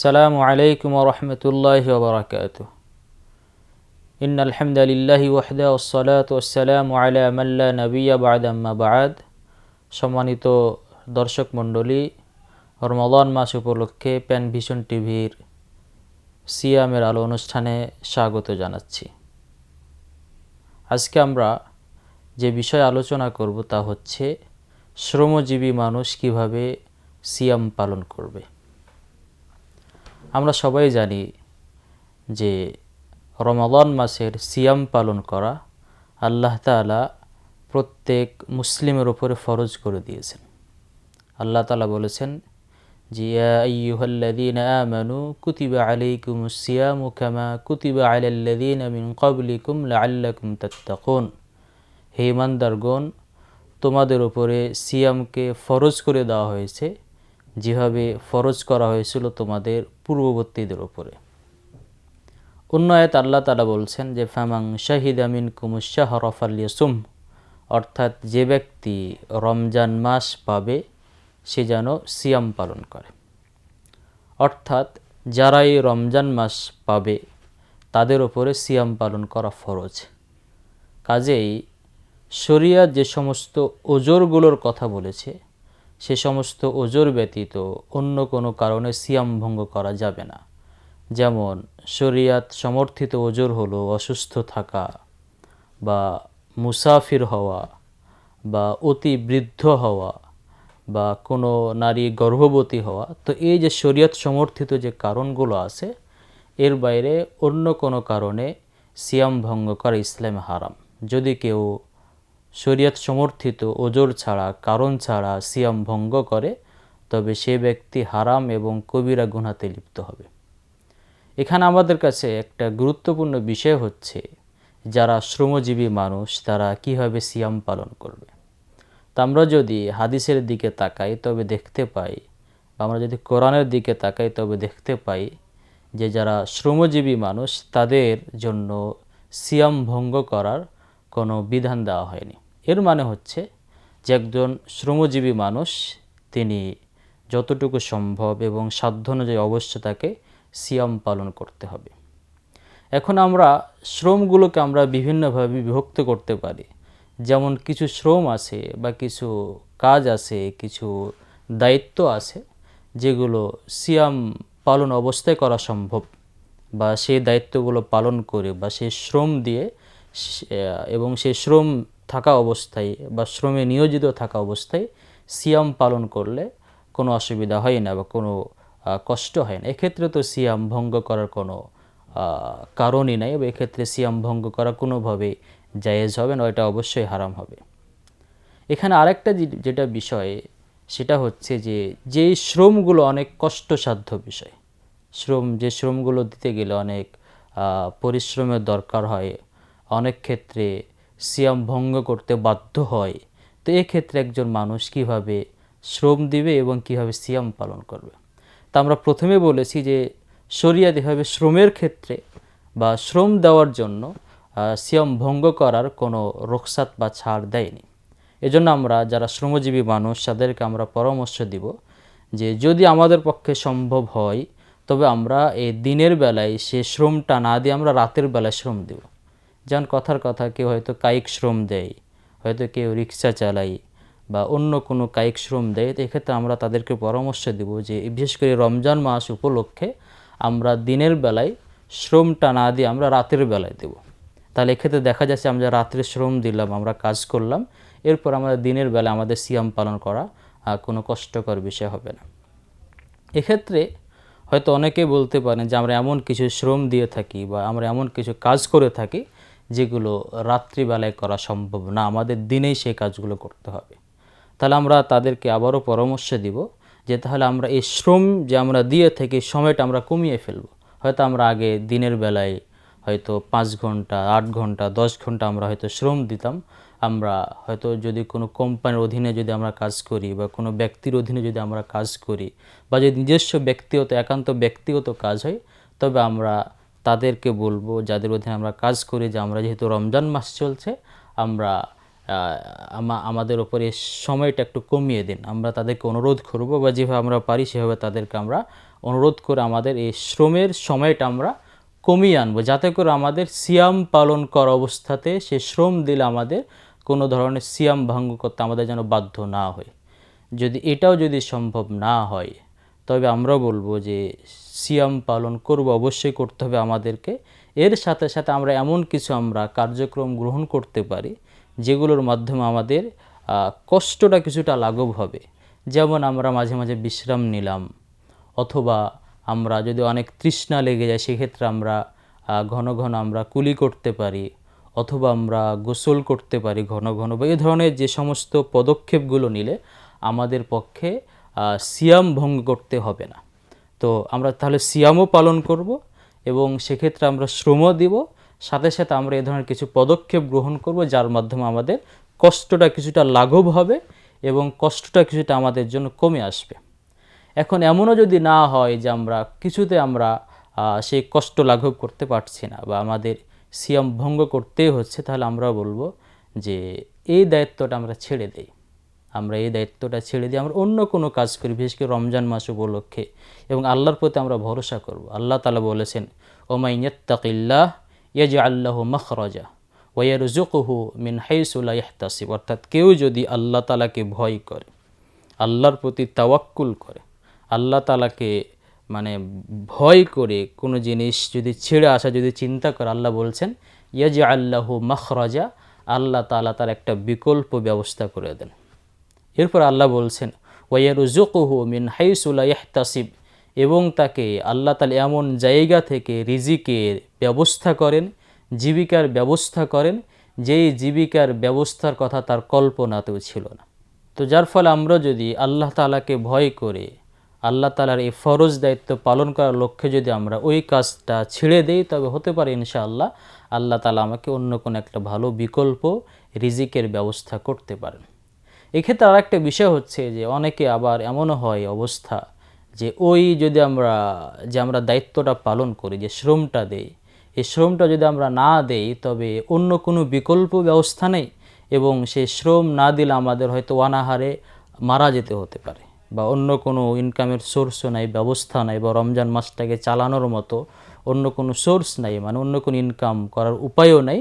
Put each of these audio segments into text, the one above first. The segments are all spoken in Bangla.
আসসালামু আলাইকুম রহমতুল্লাহ বরকাত ইন আলহামদুলিল্লাহি ওয়াহদা ওসালাত ওসালামু আলা মাল্লা নবিয়া বাদ আম্মা বাদ। সম্মানিত দর্শক মণ্ডলী রমদান মাস উপলক্ষে প্যান ভিশন টিভির সিয়ামের আলো অনুষ্ঠানে স্বাগত জানাচ্ছি। আজকে আমরা যে বিষয়ে আলোচনা করব তা হচ্ছে, শ্রমজীবী মানুষ কীভাবে সিয়াম পালন করবে। আমরা সবাই জানি যে রমাদান মাসের সিয়াম পালন করা আল্লাহ তালা প্রত্যেক মুসলিমের উপরে ফরজ করে দিয়েছেন। আল্লাহ তালা বলেছেন আমানু কুতিবা কুতিবা মিন ইমানদারগণ তোমাদের উপরে সিয়ামকে ফরজ করে দেওয়া হয়েছে। যেভাবে ফরজ করা হয়েছিল তোমাদের পূর্ববর্তীদের উপরে। অন্য আল্লাহ তালা বলছেন যে ফামাং শাহিদ আমিন কুমুশাহ রফালিয়াসুম অর্থাৎ যে ব্যক্তি রমজান মাস পাবে, সে যেন সিয়াম পালন করে। অর্থাৎ যারা এই রমজান মাস পাবে, তাদের ওপরে সিয়াম পালন করা ফরজ। কাজেই শরিয়া যে সমস্ত ওজোরগুলোর কথা বলেছে সে সমস্ত ওজোর ব্যতীত অন্য কোনো কারণে সিয়াম ভঙ্গ করা যাবে না। যেমন, শরিয়াত সমর্থিত ওজোর হলো অসুস্থ থাকা বা মুসাফির হওয়া বা অতি বৃদ্ধ হওয়া বা কোনো নারী গর্ভবতী হওয়া। তো এই যে শরীয়ত সমর্থিত যে কারণগুলো আছে, এর বাইরে অন্য কোনো কারণে সিয়াম ভঙ্গ করা ইসলাম হারাম। যদি কেউ শরীয়ত সমর্থিত ওজোর ছাড়া, কারণ ছাড়া সিয়াম ভঙ্গ করে, তবে সে ব্যক্তি হারাম এবং কবিরা গুনাতে লিপ্ত হবে। এখানে আমাদের কাছে একটা গুরুত্বপূর্ণ বিষয় হচ্ছে, যারা শ্রমজীবী মানুষ, তারা কীভাবে সিয়াম পালন করবে? তা আমরা যদি হাদিসের দিকে তাকাই, তবে দেখতে পাই, বা আমরা যদি কোরআনের দিকে তাকাই, তবে দেখতে পাই যে যারা শ্রমজীবী মানুষ, তাদের জন্য সিয়াম ভঙ্গ করার কোনো বিধান দেওয়া হয়নি। এর মানে হচ্ছে যে একজন শ্রমজীবী মানুষ, তিনি যতটুকু সম্ভব এবং সাধ্য অনুযায়ী অবশ্য তাকে সিয়াম পালন করতে হবে। এখন আমরা শ্রমগুলোকে আমরা বিভিন্নভাবে বিভক্ত করতে পারি। যেমন কিছু শ্রম আছে বা কিছু কাজ আছে, কিছু দায়িত্ব আছে, যেগুলো সিয়াম পালন অবস্থায় করা সম্ভব বা সেই দায়িত্বগুলো পালন করে বা সেই শ্রম দিয়ে এবং সেই শ্রম থাকা অবস্থায় বা শ্রমে নিয়োজিত থাকা অবস্থায় সিয়াম পালন করলে কোনো অসুবিধা হয় না বা কোনো কষ্ট হয় না। এক্ষেত্রে তো সিয়াম ভঙ্গ করার কোনো কারণই নাই বা এক্ষেত্রে সিয়াম ভঙ্গ করা কোনোভাবেই জায়েজ হবে না এটা অবশ্যই হারাম হবে। এখানে আরেকটা যেটা বিষয়, সেটা হচ্ছে যে, যেই শ্রমগুলো অনেক কষ্টসাধ্য বিষয়, শ্রম, যে শ্রমগুলো দিতে গেলে অনেক পরিশ্রমের দরকার হয়, অনেক ক্ষেত্রে সিয়াম ভঙ্গ করতে বাধ্য হয়। তো এক্ষেত্রে একজন মানুষ কীভাবে শ্রম দিবে এবং কীভাবে সিয়াম পালন করবে? তা আমরা প্রথমে বলেছি যে শরিয়া এভাবে শ্রমের ক্ষেত্রে বা শ্রম দেওয়ার জন্য সিয়াম ভঙ্গ করার কোনো রোকসাত বা ছাড় দেয়নি। এজন্য আমরা যারা শ্রমজীবী মানুষ, তাদেরকে আমরা পরামর্শ দিব যে, যদি আমাদের পক্ষে সম্ভব হয়, তবে আমরা এই দিনের বেলায় সে শ্রমটা না দিয়ে আমরা রাতের বেলায় শ্রম দেব। যেমন কথার কথা, কেউ হয়তো কায়িক শ্রম দেয়, হয়তো কেউ রিক্সা চালায় বা অন্য কোনো কায়িক শ্রম দেয় তো এক্ষেত্রে আমরা তাদেরকে পরামর্শ দেব যে বিশেষ করে রমজান মাস উপলক্ষে আমরা দিনের বেলায় শ্রমটা না দিয়ে আমরা রাতের বেলায় দেব। তাহলে এক্ষেত্রে দেখা যাচ্ছে আমরা রাত্রে শ্রম দিলাম, আমরা কাজ করলাম, এরপর আমাদের দিনের বেলা আমাদের সিয়াম পালন করা কোনো কষ্টকর বিষয় হবে না। এক্ষেত্রে হয়তো অনেকে বলতে পারেন যে আমরা এমন কিছু শ্রম দিয়ে থাকি বা আমরা এমন কিছু কাজ করে থাকি যেগুলো রাত্রিবেলায় করা সম্ভব না, আমাদের দিনেই সেই কাজগুলো করতে হবে। তাহলে আমরা তাদেরকে আবারও পরামর্শ দিব যে তাহলে আমরা এই শ্রম যে আমরা দিয়ে থেকে, সময়টা আমরা কমিয়ে ফেলব। হয়তো আমরা আগে দিনের বেলায় হয়তো পাঁচ ঘণ্টা, আট ঘণ্টা, দশ ঘণ্টা আমরা হয়তো শ্রম দিতাম। আমরা হয়তো যদি কোনো কোম্পানির অধীনে যদি আমরা কাজ করি বা কোনো ব্যক্তির অধীনে যদি আমরা কাজ করি বা যদি নিজস্ব ব্যক্তিগত, একান্ত ব্যক্তিগত কাজ হয়, তবে আমরা তাদেরকে বলব, যাদের অধীনে আমরা কাজ করি যে আমরা যেহেতু রমজান মাস চলছে, আমরা আমা- আমাদের ওপরে সময়টা একটু কমিয়ে দিন। আমরা তাদেরকে অনুরোধ করব বা যেভাবে আমরা পারি সেভাবে তাদেরকে আমরা অনুরোধ করে আমাদের এই শ্রমের সময়টা আমরা কমিয়ে আনব। যাতে করে আমাদের সিয়াম পালন করা অবস্থাতে সে শ্রম দিলে আমাদের কোনো ধরনের সিয়াম ভঙ্গ করতে আমাদের যেন বাধ্য না হয়। যদি এটাও যদি সম্ভব না হয় তবে আমরা বলব যে সিয়াম পালন করব, অবশ্যই করতে হবে আমাদেরকে। এর সাথে সাথে আমরা এমন কিছু আমরা কার্যক্রম গ্রহণ করতে পারি, যেগুলোর মাধ্যমে আমাদের কষ্টটা কিছুটা লাঘব হবে। যেমন আমরা মাঝে মাঝে বিশ্রাম নিলাম, অথবা আমরা যদি অনেক তৃষ্ণা লেগে যায়, সেক্ষেত্রে আমরা ঘন ঘন আমরা কুলি করতে পারি, অথবা আমরা গোসল করতে পারি ঘন ঘন, বা এই ধরনের যে সমস্ত পদক্ষেপগুলো নিলে আমাদের পক্ষে সিয়াম ভঙ্গ করতে হবে না। তো আমরা তাহলে সিয়ামও পালন করব এবং সেক্ষেত্রে আমরা শ্রমও দিব, সাথে সাথে আমরা এ ধরনের কিছু পদক্ষেপ গ্রহণ করব, যার মাধ্যমে আমাদের কষ্টটা কিছুটা লাঘব হবে এবং কষ্টটা কিছুটা আমাদের জন্য কমে আসবে। এখন এমনও যদি না হয় যে আমরা কিছুতে আমরা সেই কষ্ট লাঘব করতে পারছি না বা আমাদের সিয়াম ভঙ্গ করতেই হচ্ছে, তাহলে আমরা বলব যে এই দায়িত্বটা আমরা ছেড়ে দেই। আমরা এই দায়িত্বটা ছেড়ে দিয়ে আমরা অন্য কোনো কাজ করি, বিশেষ করে রমজান মাস উপলক্ষে। এবং আল্লাহর প্রতি আমরা ভরসা করব। আল্লাহ তালা বলেছেন ওমাইয়াত্তাকিল্লাহ ইয়াজ আল্লাহ মখরজা ওয়ারজুকহু মিন হাইসুল্লাহ ইহতাসিব অর্থাৎ কেউ যদি আল্লাহ তালাকে ভয় করে, আল্লাহর প্রতি তাওয়াক্কুল করে, আল্লাহ তালাকে মানে ভয় করে কোনো জিনিস যদি ছেড়ে আসা, যদি চিন্তা করে, আল্লাহ বলছেন ইয়াজ আল্লাহু মখরজা। আল্লাহ তালা তার একটা বিকল্প ব্যবস্থা করে দেন। এরপর আল্লাহ বলছেন ওয়ারুজুকহু মিন হাইসুলা ইহতাসিব এবং তাকে আল্লাহ তালা এমন জায়গা থেকে রিজিকের ব্যবস্থা করেন, জীবিকার ব্যবস্থা করেন, যেই জীবিকার ব্যবস্থার কথা তার কল্পনাতেও ছিল না। তো যার ফলে আমরা যদি আল্লাহ তালাকে ভয় করে, আল্লাহ তালার এই ফরজ দায়িত্ব পালন করার লক্ষ্যে যদি আমরা ওই কাজটা ছেড়ে দেই, তবে হতে পারে ইনশাআল্লাহ আল্লাহ তালা আমাকে অন্য কোনো একটা ভালো বিকল্প রিজিকের ব্যবস্থা করতে পারেন। এক্ষেত্রে আর একটা বিষয় হচ্ছে যে অনেকে আবার এমনও হয় অবস্থা যে ওই যদি আমরা, যে আমরা দায়িত্বটা পালন করি, যে শ্রমটা দেই, এই শ্রমটা যদি আমরা না দেই, তবে অন্য কোনো বিকল্প ব্যবস্থা নেই এবং সেই শ্রম না দিলে আমাদের হয়তো অনাহারে মারা যেতে হতে পারে বা অন্য কোনো ইনকামের সোর্সও নাই, ব্যবস্থা নাই বা রমজান মাসটাকে চালানোর মতো অন্য কোনো সোর্স নাই মানে অন্য কোনো ইনকাম করার উপায়ও নাই।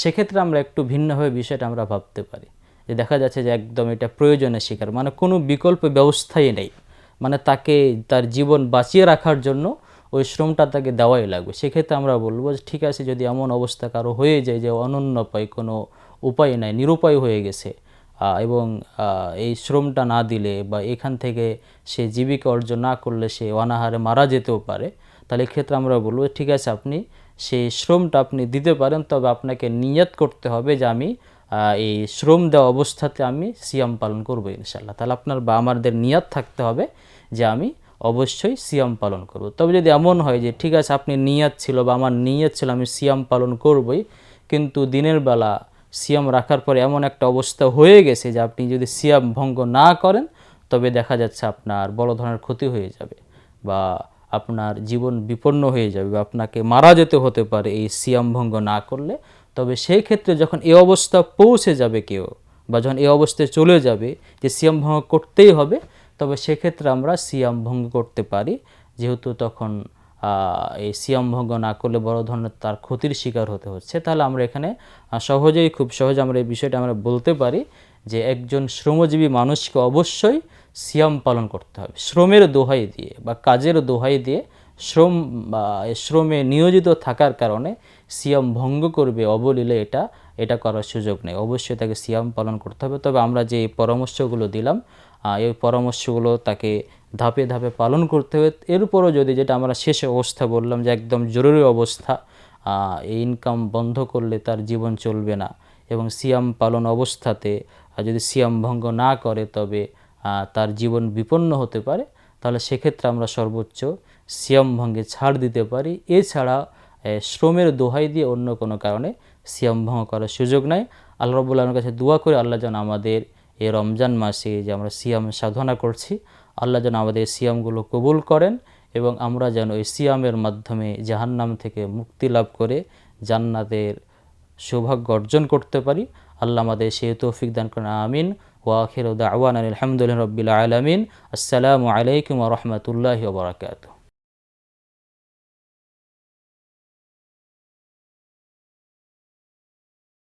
সেক্ষেত্রে আমরা একটু ভিন্নভাবে বিষয়টা আমরা ভাবতে পারি। যে দেখা যাচ্ছে যে একদম এটা প্রয়োজনের শিকার। মানে কোনো বিকল্প ব্যবস্থাই নেই। মানে তাকে তার জীবন বাঁচিয়ে রাখার জন্য ওই শ্রমটা তাকে দেওয়াই লাগবে। সেক্ষেত্রে আমরা বলব যে ঠিক আছে, যদি এমন অবস্থা কারও হয়ে যায় যে অনন্য পায় কোনো উপায় নাই, নিরুপায় হয়ে গেছে এবং এই শ্রমটা না দিলে বা এখান থেকে সে জীবিকা অর্জন না করলে সে অনাহারে মারা যেতেও পারে, তাহলে এক্ষেত্রে আমরা বলব ঠিক আছে, আপনি সেই শ্রমটা আপনি দিতে পারেন, তবে আপনাকে নিয়ত করতে হবে যে আমি এই শ্রম দেওয়া অবস্থাতে আমি সিয়াম পালন করব ইনশাল্লাহ তাহলে আপনার বা আমাদের নিয়ত থাকতে হবে যে আমি অবশ্যই সিয়াম পালন করব। তবে যদি এমন হয় যে, ঠিক আছে, আপনি নিয়ত ছিল বা আমার নিয়ত ছিল, আমি সিয়াম পালন করবই। কিন্তু দিনের বেলা সিয়াম রাখার পরে এমন একটা অবস্থা হয়ে গেছে যে, আপনি যদি সিয়াম ভঙ্গ না করেন, তবে দেখা যাচ্ছে আপনার বড় ধরনের ক্ষতি হয়ে যাবে বা আপনার জীবন বিপন্ন হয়ে যাবে বা আপনাকে মারা যেতে হতে পারে এই সিয়াম ভঙ্গ না করলে। তবে সেই ক্ষেত্রে যখন এই অবস্থা পৌঁছে যাবে কেউ বা যখন এই অবস্থায় চলে যাবে যে সিয়াম ভঙ্গ করতেই হবে, তবে সেক্ষেত্রে আমরা সিয়াম ভঙ্গ করতে পারি। যেহেতু তখন এই সিয়াম ভঙ্গ না করলে বড় ধরনের তার ক্ষতির শিকার হতে হচ্ছে। তাহলে আমরা এখানে সহজেই, খুব সহজে আমরা এই বিষয়টা আমরা বলতে পারি যে একজন শ্রমজীবী মানুষকে অবশ্যই সিয়াম পালন করতে হবে। শ্রমের দোহাই দিয়ে বা কাজের দোহাই দিয়ে শ্রম বা শ্রমে নিয়োজিত থাকার কারণে সিয়াম ভঙ্গ করবে, অবলীলে এটা এটা করার সুযোগ নেই। অবশ্যই তাকে সিয়াম পালন করতে হবে। তবে আমরা যে পরামর্শগুলো দিলাম এই পরামর্শগুলো তাকে ধাপে ধাপে পালন করতে হবে। এরপরও যদি যেটা আমরা শেষে অবস্থা বললাম যে একদম জরুরি অবস্থা এই ইনকাম বন্ধ করলে তার জীবন চলবে না এবং সিয়াম পালন অবস্থাতে যদি সিয়াম ভঙ্গ না করে তবে তার জীবন বিপন্ন হতে পারে, তাহলে সেক্ষেত্রে আমরা সর্বোচ্চ সিয়াম ভঙ্গে ছাড় দিতে পারি। এছাড়া শ্রমের দোহাই দিয়ে অন্য কোনো কারণে সিয়াম ভঙ্গ করার সুযোগ নাই। আল্লাহ রবুল্লা আলমের কাছে দোয়া করে, আল্লাহ যেন আমাদের এই রমজান মাসে যে আমরা সিয়াম সাধনা করছি, আল্লাহ যেন আমাদের সিয়ামগুলো কবুল করেন এবং আমরা যেন এই সিয়ামের মাধ্যমে জাহান্নাম থেকে মুক্তি লাভ করে জান্নাতের সৌভাগ্য অর্জন করতে পারি। আল্লাহ আমাদের সেই তৌফিক দান করেন, আমিন। ওয়াখির দাওয়ান আলহামদুলিল্লাহ রবিল আলমিন। আসসালামু আলাইকুম রহমতুল্লাহ বারকাতুহ।